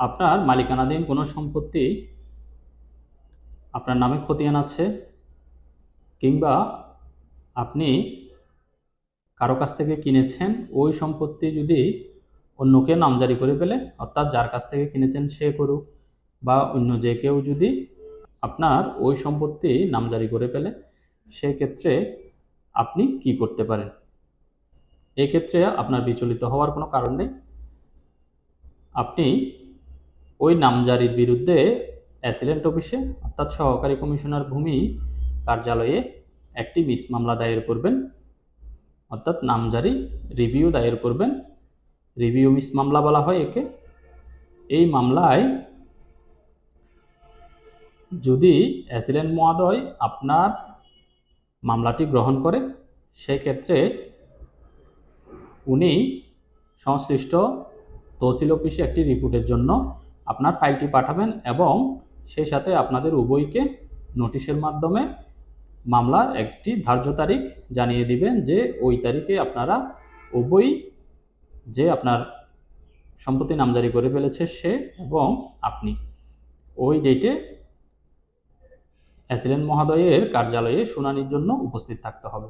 আপনার মালিকানাধীন কোনো সম্পত্তি আপনার নামে খতিয়ান আছে, কিংবা আপনি কারও কাছ থেকে কিনেছেন, ওই সম্পত্তি যদি অন্যকে নামজারি করে ফেলে, অর্থাৎ যার কাছ থেকে কিনেছেন সে করুক, বা অন্য যে কেউ যদি আপনার ওই সম্পত্তি নামজারি করে ফেলে, সেক্ষেত্রে আপনি কি করতে পারেন? এক্ষেত্রে আপনার বিচলিত হওয়ার কোনো কারণ নেই। আপনি ওই নামজারির বিরুদ্ধে অ্যাসিলেন্ট অফিসে অর্থাৎ সহকারী কমিশনার ভূমি কার্যালয়ে একটি মিস মামলা দায়ের করবেন। অর্থাৎ নামজারি রিভিউ দায়ের করবেন। রিভিউ মিস মামলা বলা হয় একে। এই মামলায় যদি অ্যাসিলেন্ট মহোদয় আপনার মামলাটি গ্রহণ করে সেই ক্ষেত্রে উনি সংশ্লিষ্ট তহসিল অফিসে একটি রিপোর্টের জন্য আপনার ফাইলটি পাঠাবেন এবং সেই সাথে আপনাদের উভয়কে নোটিশের মাধ্যমে মামলার একটি ধার্য তারিখ জানিয়ে দিবেন যে ওই তারিখে আপনারা উভয়ই যে আপনার সম্পত্তি নামজারি করে ফেলেছে সে এবং আপনি ওই ডেটে অ্যাসিডেন্ট মহোদয়ের কার্যালয়ে শুনানির জন্য উপস্থিত থাকতে হবে।